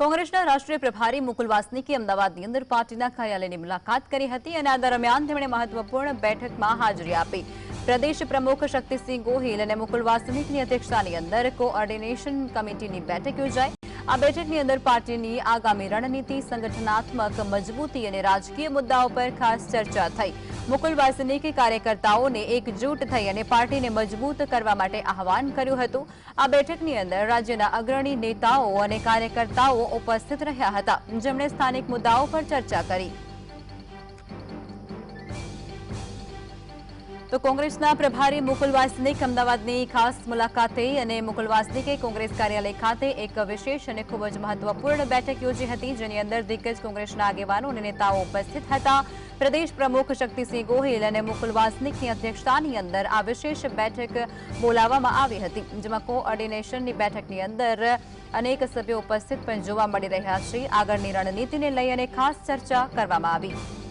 कांग्रेसના રાષ્ટ્રીય પ્રભારી મુકુલ વાસનીની અમદાવાદ ની અંદર પાર્ટીના કાર્યાલયની મુલાકાત કરી હતી અને આ દરમિયાન તેમણે મહત્વપૂર્ણ બેઠકમાં હાજરી આપી. પ્રદેશ પ્રમુખ શક્તિસિંહ ગોહિલ અને મુકુલ વાસનીની અધ્યક્ષતાલે અંદર કોઓર્ડિનેશન કમિટીની બેઠક યોજાઈ. આ બેઠકની અંદર પાર્ટીની આગામી રણનીતિ, સંગઠનાત્મક મજબૂતી અને રાજકીય મુદ્દાઓ પર ખાસ ચર્ચા થઈ. મુકુલ વાસની કે કાર્યકર્તાઓને એક જૂટ થઈ અને પાર્ટીને મજબૂત કરવામાંટે આહવાન કર્યું હતું આ બેઠકની અંદર રાજ્યના અગ્રણી નેતાઓ અને કાર્યકર્તાઓ ઉપસ્થિત રહ્યા હતા જેમણે સ્થાનિક મુદ્દાઓ પર ચર્ચા કરી તો કોંગ્રેસના પ્રભારી મુકુલ વાસની કમદાવાદની ખાસ મુલાકાતે અને મુકુલ વાસની કે કોંગ્રેસ કાર્યાલય ખાતે એક વિશેષ અને ખૂબ જ મહત્વપૂર્ણ બેઠક યોજી હતી જેની અંદર દીકેજ કોંગ્રેસના આગેવાનો અને નેતાઓ ઉપસ્થિત હતા પ્રદેશ પ્રમુખ શક્તિસિંહ ગોહિલ અને મુખુલ વાસનીક ની અધ્યક્ષતા ની અnder આ વિશેષ બેઠક બોલાવામાં આવી હતી જેમાં કોઓર્ડિનેશન ની બેઠક ની અnder અનેક સભ્યો उपस्थित પણ જોવા મળી રહ્યા છે આગળ ની રણનીતિ ને લઈને ખાસ ચર્ચા કરવામાં આવી